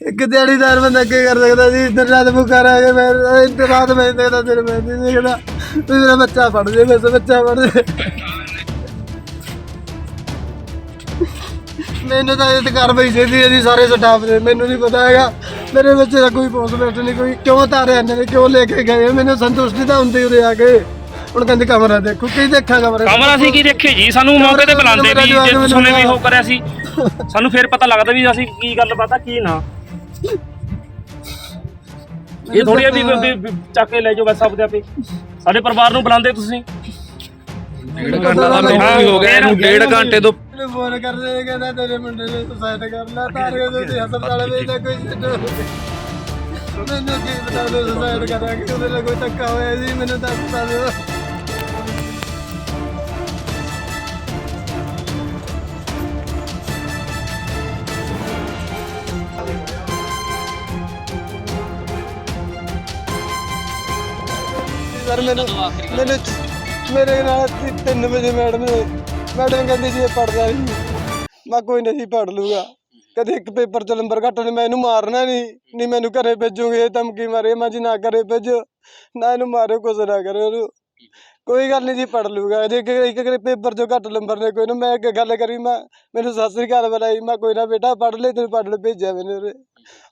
ਇੱਕ ਦਿਹਾੜੀਦਾਰ ਬੰਦਾ ਕੀ ਕਰ ਸਕਦਾ ਜੀ ਦਿਨ ਰਾਤ ਭੁੱਖਾ ਰਹਿ ਕੇ ਮੈਂ ਦਿਨ ਰਾਤ ਮੈਂ ਦੇਖਦਾ ਦਿਨ ਮੈਂ ਨਹੀਂ ਦੇਖਦਾ ਵੀ ਮੇਰਾ ਬੱਚਾ ਪੜ ਜੇ ਬਸ ਬੱਚਾ ਪੜ ਜੇ। ਮੈਨੂੰ ਤਾਂ ਇਹ ਤੇ ਕਾਰਵਾਈ ਚਾਹੀਦੀ ਹੈ ਜੀ ਸਾਰੇ ਸਟਾਫ ਦੇ ਮੈਨੂੰ ਨਹੀਂ ਪਤਾ ਹੈਗਾ। ਮੇਰੇ ਬੱਚੇ ਦਾ ਕੋਈ ਪੋਸਟਮੈਂਟ ਨਹੀਂ ਕੋਈ ਕਿਉਂ ਤਾਰਿਆ ਇਹਨਾਂ ਨੇ ਕਿਉਂ ਲੈ ਕੇ ਗਏ? ਮੈਨੂੰ ਸੰਤੁਸ਼ਟੀ ਤਾਂ ਹੁੰਦੀ ਉਰੇ ਆ ਕੇ। ਹੁਣ ਕਹਿੰਦੇ ਕਮਰਾ ਦੇਖੋ ਕੀ ਦੇਖਾਂ ਕਮਰਾ ਕਮਰਾ ਅਸੀਂ ਕੀ ਦੇਖੇ ਜੀ? ਸਾਨੂੰ ਮੌਕੇ ਤੇ ਬੁਲਾਉਂਦੇ ਵੀ ਜੇ ਤੁਸੀਂ ਨੇ ਵੀ ਉਹ ਕਰਿਆ ਸੀ। ਸਾਨੂੰ ਫਿਰ ਪਤਾ ਲੱਗਦਾ ਵੀ ਅਸੀਂ ਕੀ ਗੱਲ ਪਤਾ ਕੀ ਨਾ। ਇਹ ਥੋੜੀ ਵੀ ਵੀ- ਵੀ ਚੱਕ ਕੇ ਲੈ ਜਾਓ ਬਸ ਆਪਦੇ ਆਪੇ। ਸਾਡੇ ਪਰਿਵਾਰ ਨੂੰ ਬੁਲਾਉਂਦੇ ਤੁਸੀਂ। ਡੇਢ ਘੰਟਾ ਦਾ ਮੈਨੂੰ ਵੀ ਹੋ ਗਿਆ ਇਹਨੂੰ ਡੇਢ ਘੰਟੇ ਤੋਂ ਮੈਨੂੰ ਫੋਨ ਕਰਦੇ ਨੇ ਕਹਿੰਦਾ ਤੇਰੇ ਮੁੰਡੇ ਨੇ ਸੁਸਾਇਡ ਕਰ ਲਿਆ ਤਾਰ ਕੇ ਤੇ ਹਸਪਤਾਲ ਵਿੱਚ ਤਾਂ ਕੋਈ ਛੱਡੋ ਮੈਨੂੰ ਕੀ ਪਤਾ ਉਹ ਸੁਸਾਇਡ ਕਰਾਂਗੇ ਉਹਦੇ ਨਾਲ ਕੋਈ ਧੱਕਾ ਹੋਇਆ ਜੀ ਮੈਨੂੰ ਤਾਂ ਪਤਾ ਦਿਓ। ਸਰ, ਮੈਨੂੰ ਮੈਨੂੰ ਮੇਰੇ ਨਾਲ ਤੀ- ਤਿੰਨ ਵਜੇ ਮੈਡਮ ਨੇ ਮੈਡਮ ਕਹਿੰਦੀ ਸੀ ਇਹ ਪੜਦਾ ਨਹੀਂ ਮੈਂ ਕੋਈ ਨਹੀਂ ਪੜ ਲੂਗਾ। ਕਦੇ ਇੱਕ ਪੇਪਰ ਚ ਨੰਬਰ ਘੱਟ ਨੇ, ਮੈਂ ਇਹਨੂੰ ਮਾਰਨਾ ਨਹੀਂ ਨਹੀਂ ਮੈਨੂੰ ਘਰੇ ਭੇਜੋਗੇ ਧਮਕੀ ਮਾਰੇ। ਮੈਂ ਜੀ ਨਾ ਘਰੇ ਭੇਜੋ, ਨਾ ਇਹਨੂੰ ਮਾਰਿਓ ਕੁਝ ਨਾ ਕਰਿਓ ਉਹਨੂੰ ਕੋਈ ਗੱਲ ਨਹੀਂ ਜੀ ਪੜ ਲੂਗਾ। ਜੇ ਇੱਕ ਇੱਕ ਪੇਪਰ ਚੋਂ ਘੱਟ ਨੰਬਰ ਨੇ, ਕੋਈ ਨਾ ਮੈਂ ਗੱਲ ਕਰੀ, ਮੈਂ ਮੈਨੂੰ ਸਤਿ ਸ੍ਰੀ ਅਕਾਲ ਬੁਲਾਈ। ਮੈਂ ਕੋਈ ਨਾ ਬੇਟਾ ਪੜ ਲੈ, ਤੈਨੂੰ ਲੈ, ਭੇਜਿਆ ਮੈਨੂੰ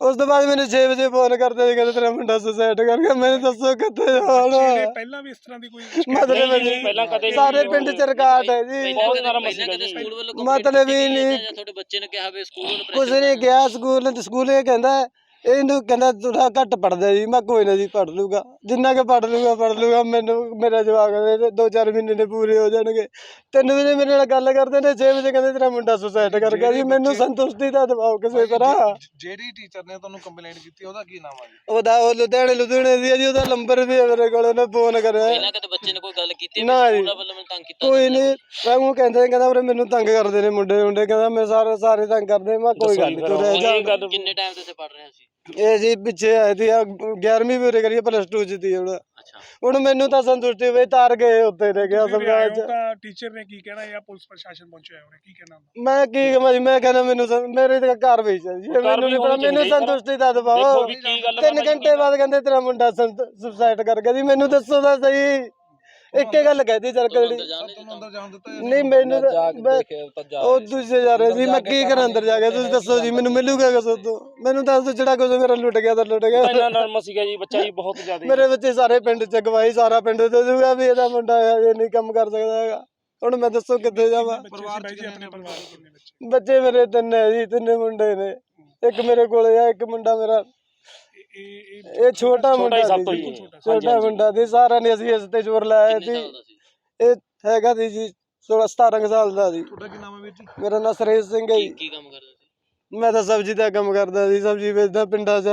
ਉਸ ਤੋਂ ਬਾਅਦ ਮੈਨੂੰ 6 ਵਜੇ ਫੋਨ ਕਰਦੇ ਸੀ ਕਹਿੰਦੇ ਤੇਰਾ ਮੁੰਡਾ ਸੁਸਾਇਡ ਕਰ ਗਿਆ। ਮੈਨੂੰ ਦੱਸੋ ਕਿੱਥੇ ਜਾਣਾ ਪਹਿਲਾਂ ਵੀ ਇਸ ਤਰ੍ਹਾਂ ਦੀ ਕੋਈ ਮਤਲਬ ਨਹੀਂ, ਨਹੀਂ, ਪਹਿਲਾਂ ਕਦੇ ਨਹੀਂ ਸਾਰੇ। ਪਿੰਡ ਚ ਰਿਕਾਰਡ ਹੈ ਜੀ। ਬਹੁਤ। ਸਕੂਲ ਵੱਲੋਂ ਮਤਲਬ ਹੀ ਨਹੀਂ ਜਾਂ ਤੁਹਾਡੇ ਬੱਚੇ ਨੇ ਕਿਹਾ ਵੀ ਸਕੂਲ ਵੱਲੋਂ ਕੁਝ pressure ਨਹੀਂ ਗਿਆ ਸਕੂਲ ਤੇ ਸਕੂਲ ਇਹ ਕਹਿੰਦਾ ਇਹਨੂੰ ਕਹਿੰਦਾ ਥੋੜਾ ਘੱਟ ਪੜਦਾ ਜੀ ਮੈਂ ਕੋਈ ਨਾ ਜੀ ਪੜ ਲੂਗਾ। ਜਿੰਨਾ ਕਿ ਪੜ ਲੂਗਾ ਪੜ ਲੂਗਾ ਮੈਨੂੰ ਮੇਰਾ ਜਵਾਬ ਦੇ ਦੋ ਚਾਰ ਮਹੀਨੇ ਦੇ ਪੂਰੇ ਹੋ ਜਾਣਗੇ। ਤਿੰਨ ਵਜੇ ਮੇਰੇ ਨਾਲ ਗੱਲ ਕਰਦੇ ਨੇ 6 ਵਜੇ ਕਹਿੰਦੇ ਤੇਰਾ ਮੁੰਡਾ ਸੁਸਾਇਡ ਕਰ ਗਿਆ ਜੀ ਮੈਨੂੰ ਸੰਤੁਸ਼ਟੀ ਦਾ ਦਬਾਓ ਕਿਸੇ ਤਰ੍ਹਾਂ। ਜਿਹੜੀ ਟੀਚਰ ਨੇ ਤੁਹਾਨੂੰ ਕੰਪਲੇਂਟ ਕੀਤੀ ਉਹਦਾ ਕੀ ਨਾਮ ਆ ਜੀ? ਉਹਦਾ ਉਹ ਲੁਧਿਆਣੇ ਲੁਧਿਆਣੇ ਦੀ ਹੈ ਜੀ ਉਹਦਾ ਨੰਬਰ ਵੀ ਹੈ ਮੇਰੇ ਕੋਲ ਉਹਨੇ ਫੋਨ ਕਰਿਆ। ਪਹਿਲਾਂ ਕਦੇ ਬੱਚੇ ਨੇ ਕੋਈ ਗੱਲ ਕੀਤੀ ਨਾ ਜੀ। ਸਕੂਲ ਵੱਲੋਂ ਮੈਨੂੰ ਤੰਗ ਕੀਤਾ ਕੋਈ ਨਹੀਂ ਮੈਂ ਉਹ ਕਹਿੰਦੇ ਕਹਿੰਦਾ ਉਰੇ ਮੈਨੂੰ ਤੰਗ ਕਰਦੇ ਨੇ ਮੁੰਡੇ ਮੁੰਡੇ ਕਹਿੰਦਾ ਮੈਂ ਸਾਰੇ ਸਾਰੇ ਤੰਗ ਕਰਦੇ ਮੈਂ ਕੋਈ ਗੱਲ ਨਹੀਂ ਤੂੰ ਰਹਿ ਜਾ। ਇਹ ਗੱਲ ਕਿੰਨੇ ਟਾਈਮ ਤੋਂ ਸੇ ਪੜ ਰਹੇ ਸੀ? ਇਹ ਜੀ ਪਿੱਛੇ ਆਈ ਸੀ 11ਵੀਂ ਵੀ ਉਰੇ ਕਰੀ ਪਲੱਸ 2 ਚ ਸੀ ਹੁਣ। ਅੱਛਾ। ਹੁਣ ਮੈਨੂੰ ਤਾਂ ਸੰਤੁਸ਼ਟੀ ਹੋਈ ਤਾਰ ਗਏ ਉੱਤੇ ਨੇ ਗਿਆ ਸਰਕਾਰ ਚ ਤਾਂ ਟੀਚਰ ਨੇ ਕੀ ਕਹਿਣਾ ਜਾਂ ਪੁਲਿਸ ਪ੍ਰਸ਼ਾਸਨ ਪਹੁੰਚਿਆ ਉਹਨੇ ਕੀ ਕਹਿਣਾ ਮੈਂ ਕੀ ਕਹਾਂ ਜੀ ਮੈਂ ਕਹਿੰਦਾ ਮੈਨੂੰ ਸੰ- ਮੇਰੇ ਤੇ ਕਾਰਵਾਈ ਚੱਲ ਜੀ। ਮੈਨੂੰ ਨਹੀਂ ਪਤਾ ਮੈਨੂੰ ਸੰਤੁਸ਼ਟੀ ਦਾ ਦੇਖੋ ਦਬਾਓ ਵੀ ਕੀ ਗੱਲ ਤਿੰਨ ਘੰਟੇ ਬਾਅਦ ਕਹਿੰਦੇ ਤੇਰਾ ਮੁੰਡਾ ਸੁਸਾਇਡ ਕਰ ਗਿਆ ਜੀ ਮੈਨੂੰ ਦੱਸੋ ਤਾਂ ਸਹੀ। ਇੱਕੇ ਗੱਲ ਕਹਿਦੀ ਚਰਕ ਜਿਹੜੀ। ਤੁਹਾਨੂੰ ਅੰਦਰ ਜਾਣ ਦਿੱਤਾ ਜਾਂ ਨਹੀਂ ਮੈਨੂੰ ਤਾਂ- ਮੈਂ- ਉਹ ਦੂਜੇ ਜਾ ਰਹੇ ਸੀ ਮੈਂ ਕੀ ਕਰਾਂ ਅੰਦਰ ਜਾ ਕੇ? ਤੁਸੀਂ ਦੱਸੋ ਜੀ ਮੈਨੂੰ ਮਿਲੂਗਾ ਕਿਸ ਤੋਂ ਮੈਨੂੰ ਦੱਸ ਦਿਓ ਜਿਹੜਾ ਕੁਝ ਮੇਰਾ ਲੁੱਟ ਗਿਆ ਤਾਂ ਲੁੱਟ ਗਿਆ। ਇੰਨਾ ਨਰਮ ਸੀਗਾ ਜੀ ਬੱਚਾ ਜੀ ਬਹੁਤ ਜ਼ਿਆਦਾ। ਮੇਰੇ ਬੱਚੇ ਸਾਰੇ ਪਿੰਡ ਚ ਗਵਾਹੀ ਸਾਰਾ ਪਿੰਡ ਦੇ ਦੂਗਾ ਵੀ ਇਹਦਾ ਮੁੰਡਾ ਹੈ ਇਹ ਨਹੀਂ ਕੰਮ ਕਰ ਸਕਦਾ ਹੈਗਾ। ਹੁਣ ਮੈਂ ਦੱਸੋ ਕਿੱਥੇ ਜਾਵਾਂ? ਪਰਿਵਾਰ ਚ ਆਪਣੇ ਪਰਿਵਾਰ ਦੇ ਕਿੰਨੇ ਬੱਚੇ? ਬੱਚੇ ਮੇਰੇ ਤਿੰਨ ਹੈ ਜੀ ਤਿੰਨੇ ਮੁੰਡੇ ਨੇ। ਇੱਕ ਮੇਰੇ ਕੋਲੇ ਆ ਇੱਕ ਮੁੰਡਾ ਮੇਰਾ ਇਹ ਛੋਟਾ ਮੁੰਡਾ ਹੀ ਸਭ ਤੋਂ ਜੀ। ਛੋਟਾ ਮੁੰਡਾ ਸੀ ਸਾਰਿਆਂ ਨੇ ਅਸੀਂ ਇਸ ਤੇ ਜ਼ੋਰ ਲਾਇਆ ਸੀ। ਦਾ ਇਹ ਹੈਗਾ ਸੀ ਜੀ 16 17 ਕੁ ਸਾਲ ਦਾ ਸੀ। ਤੁਹਾਡਾ ਕੀ ਨਾਮ ਹੈ ਵੀਰ ਜੀ? ਮੇਰਾ ਨਾਂ ਸਰੇਸ਼ ਸਿੰਘ ਹੈ ਕੀ ਕੰਮ ਕਰਦੇ ਸੀ? ਮੈਂ ਤਾਂ ਸਬਜ਼ੀ ਦਾ ਕੰਮ ਕਰਦਾ ਸੀ ਸਬਜ਼ੀ ਵੇਚਦਾ ਪਿੰਡਾਂ 'ਚ।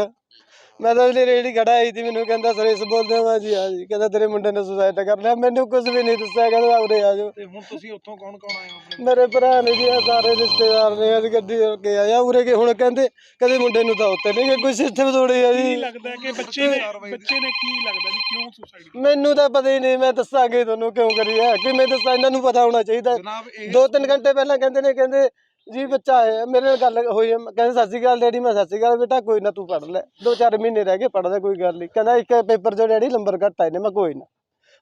ਮੈਂ ਤਾਂ ਉਹਦੀ ਰੇੜੀ ਖੜਾ ਆਈ ਸੀ ਮੈਨੂੰ ਕਹਿੰਦਾ ਸਰੇਸ਼ ਬੋਲਦੇ ਮੈਂ ਜੀ ਆ ਜੀ। ਕਹਿੰਦਾ ਤੇਰੇ ਮੁੰਡੇ ਨੇ ਸੁਸਾਇਡ ਕਰ ਲਿਆ। ਮੈਨੂੰ ਕੁਝ ਵੀ ਨਹੀਂ ਦੱਸਿਆ ਕਹਿੰਦਾ ਉਰੇ ਆ ਜਾਓ। ਤੇ ਹੁਣ ਤੁਸੀਂ ਉੱਥੋਂ ਕੌਣ ਕੌਣ ਆਏ ਹੋ ਆਪਣੇ? ਮੇਰੇ ਭਰਾ ਨੇ ਜੀ ਆਹ ਸਾਰੇ ਰਿਸ਼ਤੇਦਾਰ ਨੇ ਅਸੀਂ ਗੱਡੀ ਰੋਕ ਕੇ ਆਇਆ ਉਰੇ ਕੇ ਹੁਣ ਕਹਿੰਦੇ ਕਦੇ ਮੁੰਡੇ ਨੂੰ ਤਾਂ ਉੱਤੇ ਨਹੀਂ ਗਏ ਕੋਈ ਸਿਸਟਮ ਥੋੜੀ ਆ ਕੀ ਜੀ ਲੱਗਦਾ ਹੈ ਕਿ ਬੱਚੇ ਨੇ ਬੱਚੇ ਨੇ ਕੀ ਲੱਗਦਾ ਵੀ ਕਿਉਂ ਸੁਸਾਈਡ ਮੈਨੂੰ ਤਾਂ ਪਤਾ ਹੀ ਨਹੀਂ ਮੈਂ ਦੱਸਾਂਗੇ ਤੁਹਾਨੂੰ ਕਿਉਂ ਕਰੀ ਹੈ। ਕਿਵੇਂ ਦੱਸਾਂ ਇਹਨਾਂ ਨੂੰ ਪਤਾ ਹੋਣਾ ਚਾਹੀਦਾ। ਜਨਾਬ ਇਹ ਦੋ ਤਿੰਨ ਘੰਟੇ ਪਹਿਲਾਂ ਕਹਿੰਦੇ ਨੇ ਕਹਿੰਦੇ ਜੀ ਬੱਚਾ ਹੈ ਮੇਰੇ ਨਾਲ ਗੱਲ ਹੋਈ ਹੈ, ਮੈਂ- ਕਹਿੰਦੇ ਸਤਿ ਸ਼੍ਰੀ ਅਕਾਲ ਡੈਡੀ ਮੈਂ ਸਤਿ ਸ਼੍ਰੀ ਅਕਾਲ ਬੇਟਾ ਕੋਈ ਨਾ ਤੂੰ ਪੜ ਲੈ। ਦੋ ਚਾਰ ਮਹੀਨੇ ਰਹਿ ਗਏ ਪੜਦਾ ਕੋਈ ਗੱਲ ਨਹੀਂ ਕਹਿੰਦਾ ਇੱਕ ਪੇਪਰ ਚੋਂ ਡੈਡੀ ਨੰਬਰ ਘੱਟ ਆਏ ਨੇ ਮੈਂ ਕੋਈ ਨਾ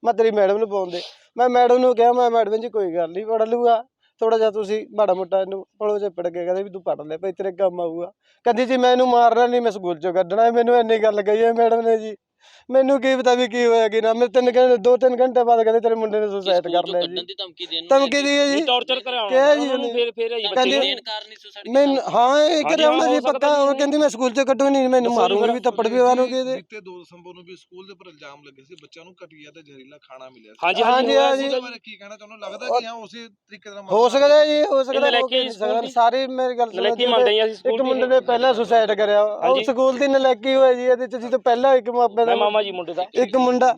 ਮੈਂ ਤੇਰੀ ਮੈਡਮ ਨੂੰ ਪਾਉਂਦੇ। ਮੈਂ ਮੈਡਮ ਨੂੰ ਕਿਹਾ ਮੈਂ ਮੈਡਮ ਜੀ ਕੋਈ ਗੱਲ ਨਹੀਂ ਪੜ ਲੂਗਾ ਥੋੜਾ ਜਿਹਾ ਤੁਸੀਂ ਮਾੜਾ ਮੋਟਾ ਇਹਨੂੰ ਪੜੋ ਜੇ ਪੜ ਕੇ ਕਹਿੰਦੇ ਵੀ ਤੂੰ ਪੜ ਲੈ ਭਾਈ ਤੇਰੇ ਕੰਮ ਆਊਗਾ। ਕਹਿੰਦੀ ਜੀ ਮੈਂ ਇਹਨੂੰ ਮਾਰਨਾ ਨਹੀਂ ਮੈਂ ਸਕੂਲ ਚੋਂ ਕੱਢਣਾ ਹੈ। ਮੈਨੂੰ ਇੰਨੀ ਗੱਲ ਕਹੀ ਹੈ ਮੈਡਮ ਨੇ ਜੀ। ਮੈਨੂੰ ਕੀ ਪਤਾ ਵੀ ਕੀ ਹੋਇਆ ਕੀ ਨਾ ਮੈਂ ਤਿੰਨ ਘੰਟੇ ਦੋ ਤਿੰਨ ਘੰਟੇ ਬਾਅਦ ਕਹਿੰਦੇ ਤੇਰੇ ਮੁੰਡੇ ਨੇ ਸੁਸਾਇਡ ਕਰ ਲਿਆ ਜੀ ਕੱਢਣ ਦੀ ਧਮਕੀ ਦੇਣ ਨੂੰ ਧਮਕੀ ਦੀ ਹੈ ਜੀ ਟੌਰਚਰ ਕਰਾਉਣਾ ਕਿਹਾ ਜੀ ਉਹਨਾਂ। ਫਿਰ ਫਿਰ ਆਈ ਬੱਚੇ ਦੇਣ ਕਾਰਨ ਹੀ ਸੁਸਾਈਡ ਮੈਂ ਹਾਂ ਇਹ ਕਰਾਉਣਾ ਜੀ ਪੱਕਾ ਜੀ। ਉਹ ਕਹਿੰਦੀ ਮੈਂ ਸਕੂਲ ਚੋਂ ਕੱਢੂ ਨਹੀਂ ਮੈਨੂੰ ਜੀ ਮਾਰੂੰਗੀ। ਵੀ ਥੱਪੜ ਵੀ ਮਾਰੂੰਗੀ ਇਹਦੇ ਬੀਤੇ 2 ਦਸੰਬਰ ਨੂੰ ਵੀ ਸਕੂਲ ਦੇ ਉੱਪਰ ਇਲਜ਼ਾਮ ਲੱਗੇ ਸੀ ਬੱਚਿਆਂ ਨੂੰ ਘਟੀਆ ਤੇ ਜ਼ਹਿਰੀਲਾ ਖਾਣਾ ਮਿਲਿਆ ਸੀ ਹਾਂਜੀ ਹਾਂਜੀ, ਹਾਂਜੀ। ਉਹਦੇ ਬਾਰੇ ਕੀ ਕਹਿਣਾ ਤੁਹਾਨੂੰ ਲੱਗਦਾ ਕਿ ਹਾਂ ਉਸੇ ਤਰੀਕੇ ਦਾ ਹੋ ਸਕਦਾ ਜੀ ਹੋ ਸਕਦਾ ਹੋ ਨਹੀਂ ਸਕਦਾ ਦੀ- ਸਾਰੇ ਮੇਰੀ ਗੱਲ ਸੁਣੋ ਨਲਾਇਕੀ ਜੀ, ਮੰਨਦੇ ਹਾਂ ਅਸੀਂ ਸਕੂਲ ਇੱਕ ਦੀ। ਮੁੰਡੇ ਨੇ ਪਹਿਲਾਂ ਸੁਸਾਇਡ ਕਰਿਆ ਉਹ। ਸਕੂਲ ਦੀ ਨਲਾਇਕੀ ਹੋਈ ਜੀ ਇਹਦੇ ਚ ਜੀ ਤੋਂ ਪਹਿਲਾਂ ਇੱਕ ਮਾਪੇ ਮੈਂ ਦਾ ਮਾਮਾ ਜੀ ਮੁੰਡੇ ਦਾ। ਇੱਕ ਮੁੰਡਾ।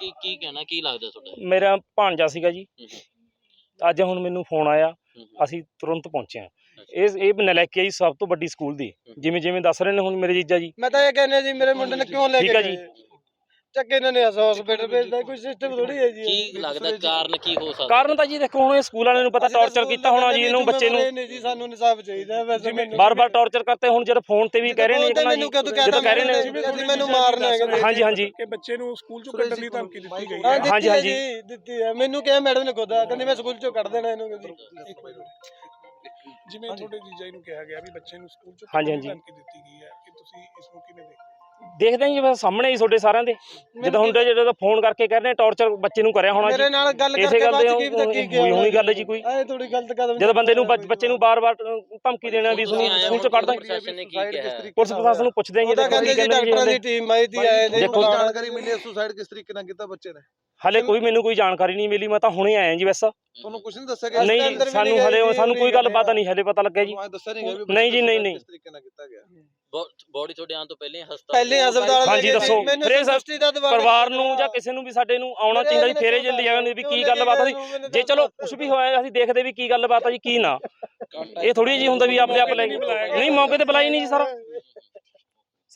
ਕੀ ਕੀ ਕਹਿਣਾ ਕੀ ਲੱਗਦਾ ਤੁਹਾਡਾ? ਮੇਰਾ ਭਾਣਜਾ ਸੀਗਾ ਜੀ। ਹੂੰ ਹੂੰ। ਅੱਜ ਹੁਣ ਮੈਨੂੰ ਫੋਨ ਆਇਆ ਹੂੰ ਹੂੰ। ਅਸੀਂ ਤੁਰੰਤ ਪਹੁੰਚੇ ਹਾਂ। ਇਹ ਇਹ ਨਲਾਇਕੀ ਹੈ ਜੀ ਸਭ ਤੋਂ ਵੱਡੀ ਸਕੂਲ ਦੀ। ਜਿਵੇਂ ਜਿਵੇਂ ਦੱਸ ਰਹੇ ਨੇ ਹੁਣ ਮੇਰੇ ਜੀਜਾ ਜੀ। ਮੈਂ ਤਾਂ ਇਹ ਕਹਿੰਦਾ ਜੀ ਮੇਰੇ ਮੁੰਡੇ ਨੇ ਕਿਉਂ ਲੈ ਠੀਕ ਕੇ ਹੈ ਜੀ। ਚੱਕ ਇਹਨਾਂ ਨੇ ਹਸਪੀਟਲ ਭੇਜਦਾ ਕੋਈ ਸਿਸਟਮ ਥੋੜੀ ਹੈ ਜੀ ਕੀ ਲੱਗਦਾ ਕਾਰਨ ਕੀ ਹੋ ਸਕਦਾ? ਕਾਰਨ ਤਾਂ ਜੀ ਦੇਖੋ ਹੁਣ ਇਹ ਸਕੂਲ ਵਾਲਿਆਂ ਨੂੰ ਪਤਾ ਟੌਰਚਰ ਕੀਤਾ ਹੋਣਾ ਜੀ ਇਹਨੂੰ ਬੱਚੇ ਨੂੰ। ਨਹੀਂ ਜੀ ਸਾਨੂੰ ਇਨਸਾਫ ਚਾਹੀਦਾ ਵੈਸੇ ਮੈਨੂੰ ਬਾਰ-ਬਾਰ ਟੌਰਚਰ ਕਰਤੇ ਹੁਣ ਜਦ ਫੋਨ ਤੇ ਵੀ ਕਹਿ ਰਹੇ ਨੇ ਉਹ ਤਾਂ ਕਿ ਮੈਨੂੰ ਕਦੋਂ ਜਦੋਂ ਕਹਿੰਦਾ ਕਹਿ ਰਹੇ ਨੇ ਮੈਨੂੰ ਮਾਰਨਾ ਹੈ ਕਹਿੰਦੇ ਹਾਂਜੀ ਹਾਂਜੀ। ਕਿ ਬੱਚੇ ਨੂੰ ਸਕੂਲ ਚੋਂ ਕੱਢਣ ਦੀ ਧਮਕੀ ਦਿੱਤੀ ਗਈ ਹਾਂ। ਹਾਂਜੀ, ਹਾਂਜੀ। ਜੀ ਦਿੱਤੀ ਹੈ। ਮੈਨੂੰ ਕਿਹਾ ਮੈਡਮ ਨੇ ਖੁਦ ਕਹਿੰਦੀ ਮੈਂ ਸਕੂਲ ਚੋਂ ਕੱਢ ਦੇਣਾ ਇਹਨੂੰ। ਕਹਿੰਦੀ ਜਿਵੇਂ ਤੁਹਾਡੇ ਜੀਜਾ ਜੀ ਨੂੰ ਕਿਹਾ ਗਿਆ ਵੀ ਬੱਚੇ ਨੂੰ ਸਕੂਲ ਚੋਂ। ਧਮਕੀ ਦਿੱਤੀ ਗਈ ਹੈ ਕਿ ਤੁਸੀਂ ਇਸ ਨੂੰ ਕਿਵੇਂ ਦੇਖਦੇ ਹੋ? ਦੇਖਦੇ ਜੀ ਬਸ ਸਾਹਮਣੇ ਹੀ ਤੁਹਾਡੇ ਸਾਰਿਆਂ ਦੇ। ਜਦੋਂ ਹੁੰਦੇ ਜਦੋਂ ਫੋਨ ਕਰਕੇ ਕਹਿ ਰਹੇ ਨੇ ਟੌਰਚਰ ਬੱਚੇ ਨੂੰ ਕਰਿਆ ਹੋਣਾ ਮੇਰੇ ਜੀ ਨਾਲ ਗੱਲ ਕਰਕੇ ਬਾਅਦ ਕੀ ਪਤਾ ਕੀ ਹੋਈ ਹੋਣੀ ਗੱਲ ਜੀ ਕੋਈ। ਐ ਥੋੜੀ ਗਲਤ ਕਦਮ ਜਦੋਂ ਬੰਦੇ ਨੂੰ ਬੱਚ- ਨੂੰ ਬਾਰ-ਬਾਰ ਧਮਕੀ ਦੇਣਾ ਵੀ ਸਕੂਲ ਚੋਂ ਕੱਢ ਦਾਂ ਪ੍ਰਸ਼ਾਸਨ ਨੇ ਕੀ ਕਿਹਾ? ਹੈ? ਪੁਲਿਸ ਪ੍ਰਸ਼ਾਸਨ ਨੂੰ ਪੁੱਛਦੇ ਹਾਂ ਜੀ ਉਹਦਾ ਦੇਖੋ ਕਹਿੰਦੇ ਜੀ ਕਹਿੰਦੇ ਡਾਕਟਰਾਂ ਦੀ ਟੀਮ ਆਈ ਦੀ ਆਏ ਨੇ ਦੇਖੋ। ਜਾਣਕਾਰੀ ਮਿਲੀ ਸੁਸਾਈਡ ਕਿਸ ਤਰੀਕੇ ਨਾਲ ਕੀਤਾ ਬੱਚੇ ਨੇ? ਹਲੇ ਕੋਈ ਮੈਨੂੰ ਕੋਈ ਜਾਣਕਾਰੀ ਨਹੀਂ ਮਿਲੀ ਮੈਂ ਤਾਂ ਹੁਣੇ ਆਇਆ ਜੀ ਬਸ। ਤੁਹਾਨੂੰ ਕੁਝ ਨਹੀਂ ਦੱਸਿਆ ਗਿਆ ਨਹੀਂ ਸਾਨੂੰ ਹਲੇ ਸਾਨੂੰ ਕੋਈ ਗੱਲ ਪਤਾ ਨਹੀਂ ਹਲੇ ਪਤਾ ਲੱਗਿਆ ਜੀ। ਨਹੀਂ ਜੀ, ਨਹੀਂ, ਨਹੀਂ। ਕਿਸ ਤਰੀਕੇ ਨਾਲ ਕੀਤਾ ਗਿਆ। ਬੋਡੀ ਤੁਹਾਡੇ ਆਉਣ ਤੋਂ ਪਹਿਲੇ ਹਸਪਤਾਲ ਪਹਿਲੇ ਹਸਪਤਾਲ ਹਾਂਜੀ, ਦੱਸੋ। ਫਿਰ ਇਹ ਦਬਾਅ ਪਰਿਵਾਰ ਨੂੰ ਜਾਂ ਕਿਸੇ ਨੂੰ ਵੀ ਸਾਡੇ ਨੂੰ ਆਉਣਾ ਚਾਹੀਦਾ ਜੀ ਫੇਰੇ ਜਲਦੀ ਜਾਣਗੇ ਵੀ ਕੀ ਗੱਲਬਾਤ ਆ ਜੀ? ਜੇ ਚਲੋ ਕੁਝ ਵੀ ਹੋਇਆ ਅਸੀਂ ਦੇਖਦੇ ਵੀ ਕੀ ਗੱਲਬਾਤ ਆ ਜੀ ਕੀ ਨਾ। ਇਹ ਥੋੜੀ ਜੀ ਹੁੰਦਾ ਵੀ ਆਪਣੇ ਆਪ ਲੈ ਨਹੀਂ ਮੌਕੇ ਤੇ ਬੁਲਾਈ ਨਹੀਂ ਜੀ ਸਰ।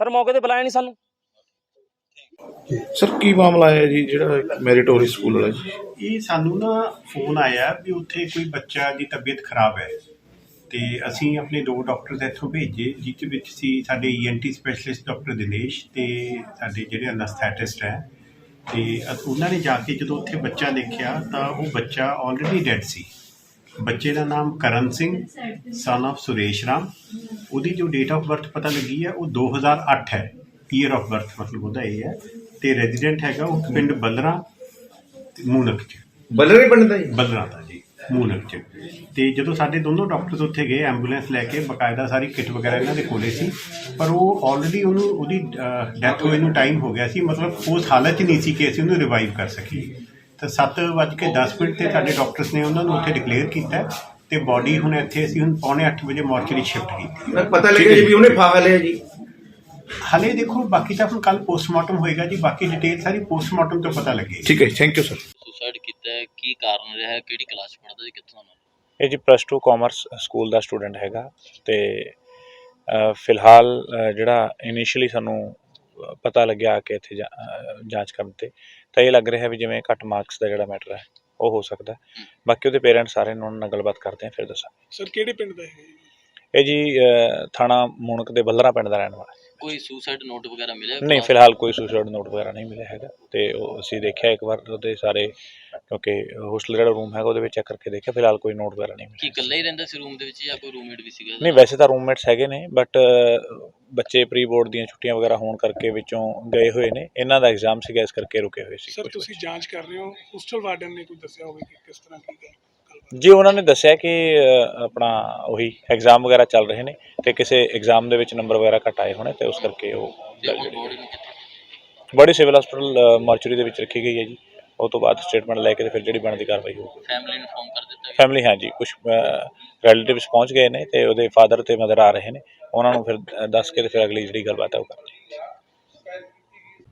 ਸਰ ਮੌਕੇ ਤੇ ਬੁਲਾਇਆ ਨਹੀਂ ਸਾਨੂੰ। ਸਰ ਕੀ ਮਾਮਲਾ ਹੈ ਜੀ ਜਿਹੜਾ ਮੈਰੀਟੋਰੀ ਸਕੂਲ ਵਾਲਾ ਜੀ? ਇਹ ਸਾਨੂੰ ਨਾ ਫੋਨ ਆਇਆ ਵੀ ਉੱਥੇ ਕੋਈ ਬੱਚਾ ਦੀ ਤਬੀਅਤ ਖਰਾਬ ਹੈ। ਤੇ ਅਸੀਂ ਆਪਣੇ ਦੋ ਡਾਕਟਰਸ ਇੱਥੋਂ ਭੇਜੇ ਜਿਸ ਵਿੱਚ ਸੀ ਸਾਡੇ ਈਐਨਟੀ ਸਪੈਸ਼ਲਿਸਟ ਡਾਕਟਰ ਦਿਨੇਸ਼ ਤੇ ਸਾਡੇ ਜਿਹੜੇ ਅਨਸਥੈਟਿਸਟ ਹੈ। ਤੇ ਉਹਨਾਂ ਨੇ ਜਾ ਕੇ ਜਦੋਂ ਉੱਥੇ ਬੱਚਾ ਦੇਖਿਆ ਤਾਂ ਉਹ ਬੱਚਾ ਆਲਰੇਡੀ ਡੈਡ ਸੀ। ਬੱਚੇ ਦਾ ਨਾਮ ਕਰਨ ਸਿੰਘ ਸਨ of ਸੁਰੇਸ਼ ਰਾਮ। ਉਹਦੀ ਜੋ ਡੇਟ ਆਫ ਬਰਥ ਪਤਾ ਲੱਗੀ ਹੈ ਉਹ 2008 ਹੈ। ਈਅਰ ਆਫ ਬਰਥ ਮਤਲਬ ਉਹਦਾ ਇਹ ਹੈ। ਤੇ ਰੈਜ਼ੀਡੈਂਟ ਹੈਗਾ ਉਹ ਪਿੰਡ ਬਲਰਾ ਮੂਨਕ ਚ। ਬਲਰੇ ਪਿੰਡ ਦਾ ਜੀ ਬਦਲਾਂ ਦਾ। ਮੂਨਕ ਚ। ਤੇ ਜਦੋਂ ਸਾਡੇ ਦੋਨੋਂ ਡਾਕਟਰਸ ਉੱਥੇ ਗਏ ਐਂਬੂਲੈਂਸ ਲੈ ਕੇ ਬਕਾਇਦਾ ਸਾਰੀ ਕਿਟ ਵਗੈਰਾ ਇਹਨਾਂ ਦੇ ਕੋਲੇ ਸੀ ਪਰ ਉਹ ਆਲਰੇਡੀ ਉਹਨੂੰ ਉਹਦੀ ਡੈਥ ਹੋਏ ਨੂੰ ਟਾਈਮ ਹੋ ਗਿਆ ਸੀ ਮਤਲਬ ਉਸ ਹਾਲਤ 'ਚ ਨਹੀਂ ਸੀ ਕਿ ਅਸੀਂ ਉਹਨੂੰ ਰਿਵਾਈਵ ਕਰ ਸਕੀਏ। ਤਾਂ 7:10 ਮਿੰਟ ਤੇ ਸਾਡੇ ਡਾਕਟਰਸ ਨੇ ਉਹਨਾਂ ਨੂੰ ਉੱਥੇ ਡਿਕਲੇਅਰ ਕੀਤਾ ਤੇ ਬਾਡੀ ਹੁਣ ਇੱਥੇ ਅਸੀਂ ਹੁਣ ਪੌਣੇ 8 ਵਜੇ ਮੋਰਚਰੀ ਸ਼ਿਫਟ ਕੀਤੀ। ਮੈਨੂੰ ਪਤਾ ਲੱਗਿਆ ਜੀ ਵੀ ਉਹਨੇ ਫਾਹਾ ਲਿਆ ਜੀ। ਹਲੇ ਦੇਖੋ ਬਾਕੀ ਤਾਂ ਹੁਣ ਕੱਲ ਪੋਸਟਮਾਰਟਮ ਹੋਏਗਾ ਜੀ ਬਾਕੀ ਡਿਟੇਲ ਸਾਰੀ ਪੋਸਟਮਾਰਟਮ ਤੋਂ ਪਤਾ ਲੱਗੇਗੀ। ਠੀਕ ਹੈ ਥੈਂਕ ਯੂ ਸਰ ਸੁਸਾਈਡ ਕੀਤਾ ਹੈ ਕੀ ਕਾਰਨ ਰਿਹਾ ਹੈ ਕਿਹੜੀ ਕਲਾਸ ਪੜ੍ਹਦਾ ਸੀ ਕਿੱਥੋਂ ਦਾ ਇਹ ਜੀ ਪਲੱਸ 2 ਕਾਮਰਸ ਸਕੂਲ ਦਾ ਸਟੂਡੈਂਟ ਹੈਗਾ ਤੇ ਅ, ਫਿਲਹਾਲ ਅ, ਜਿਹੜਾ ਇਨੀਸ਼ੀਅਲੀ ਸਾਨੂੰ ਪਤਾ ਲੱਗਿਆ ਕੇ ਇੱਥੇ ਜਾ- ਅ, ਜਾਂਚ ਕਰਨ ਤੇ ਤਾਂ ਇਹ ਲੱਗ ਰਿਹਾ ਵੀ ਜਿਵੇਂ ਘੱਟ ਮਾਰਕਸ ਦਾ ਜਿਹੜਾ ਮੈਟਰ ਹੈ ਉਹ ਹੋ ਸਕਦਾ ਬਾਕੀ ਉਹਦੇ ਪੇਰੈਂਟਸ ਸਾਰੇ ਨੇ ਉਹਨਾਂ ਨਾਲ ਗੱਲਬਾਤ ਕਰਦੇ ਆ ਫਿਰ ਦੱਸਾਂ ਸਰ ਕਿਹੜੇ ਪਿੰਡ ਦਾ ਹੈ ਇਹ ਜੀ ਅ, ਥਾਣਾ ਮੂਣਕ ਦੇ ਬੱਲਰਾ ਪਿੰਡ ਦਾ ਰਹਿਣ ਵਾਲਾ ਹੈ। ਕੋਈ ਸੁਸਾਈਡ ਨੋਟ ਵਗੈਰਾ ਮਿਲਿਆ? ਨਹੀਂ ਫਿਲਹਾਲ ਕੋਈ ਸੁਸਾਈਡ ਨੋਟ ਵਗੈਰਾ ਨਹੀਂ ਮਿਲਿਆ ਹੈਗਾ। ਤੇ ਉਹ ਅਸੀਂ ਦੇਖਿਆ ਇੱਕ ਵਾਰ ਉਹਦੇ ਸਾਰੇ ਕਿਉਂਕਿ ਹੋਸਟਲ ਜਿਹੜਾ ਰੂਮ ਹੈਗਾ ਉਹਦੇ ਵਿੱਚ ਚੈੱਕ ਕਰਕੇ ਦੇਖਿਆ ਫਿਲਹਾਲ ਕੋਈ ਨੋਟ ਵਗੈਰਾ ਨਹੀਂ ਕੀ ਮਿਲਿਆ ਇਕੱਲਾ ਹੀ ਰਹਿੰਦਾ ਸੀ ਰੂਮ ਦੇ ਵਿੱਚ ਜਾਂ ਕੋਈ ਰੂਮਮੇਟ ਵੀ ਸੀਗਾ ਨਹੀਂ ਵੈਸੇ ਤਾਂ ਰੂਮਮੇਟਸ ਹੈਗੇ ਨੇ ਬਟ ਬੱਚੇ ਪ੍ਰੀ ਬੋਰਡ ਦੀਆਂ ਛੁੱਟੀਆਂ ਵਗੈਰਾ ਹੋਣ ਕਰਕੇ ਵਿੱਚੋਂ ਗਏ ਹੋਏ ਨੇ। ਇਹਨਾਂ ਦਾ ਐਗਜ਼ਾਮ ਸੀਗਾ ਇਸ ਕਰਕੇ ਰੁਕੇ ਹੋਏ ਸੀ ਸਰ ਕੁਛ ਤੁਸੀਂ ਜਾਂਚ ਕਰ ਰਹੇ ਹੋ? ਹੋਸਟਲ ਵਾਰਡਨ ਨੇ ਕੋਈ ਦੱਸਿਆ ਹੋਵੇ ਕਿ ਕਿਸ ਤਰ੍ਹਾਂ ਕੀ ਗੱਲ? ਗੱਲਬਾਤ ਜੀ ਉਹਨਾਂ ਨੇ ਦੱਸਿਆ ਕਿ ਅ, ਆਪਣਾ ਉਹੀ ਐਗਜ਼ਾਮ ਵਗੈਰਾ ਚੱਲ ਰਹੇ ਨੇ ਤੇ ਕਿਸੇ ਐਗਜ਼ਾਮ ਦੇ ਵਿੱਚ ਨੰਬਰ ਵਗੈਰਾ ਘੱਟ ਆਏ ਹੋਣੇ ਤੇ ਉਸ ਕਰਕੇ ਉਹ ਬੜੀ ਸਿਵਲ ਹਸਪੀਟਲ ਮਾਰਚਰੀ ਦੇ ਵਿੱਚ ਰੱਖੀ ਗਈ ਹੈ ਜੀ। ਉਹ ਤੋਂ ਬਾਅਦ ਸਟੇਟਮੈਂਟ ਲੈ ਕੇ ਤੇ ਫਿਰ ਜਿਹੜੀ ਬਣਦੀ ਕਾਰਵਾਈ ਹੋਊਗੀ। ਫੈਮਿਲੀ ਨੂੰ ਫੋਨ ਕਰ ਦਿੱਤਾ ਗਿਆ। ਫੈਮਿਲੀ ਹਾਂ ਜੀ ਕੁਝ ਰਿਲੇਟਿਵਸ ਪਹੁੰਚ ਗਏ ਨੇ ਤੇ ਉਹਦੇ ਫਾਦਰ ਤੇ ਮਦਰ ਆ ਰਹੇ ਨੇ। ਉਹਨਾਂ ਨੂੰ ਫਿਰ ਅ, ਦੱਸ ਕੇ ਤੇ ਫਿਰ ਅਗਲੀ ਜਿਹੜੀ ਗੱਲਬਾਤ ਹੈ ਉਹ ਕਰਾਂਗੇ।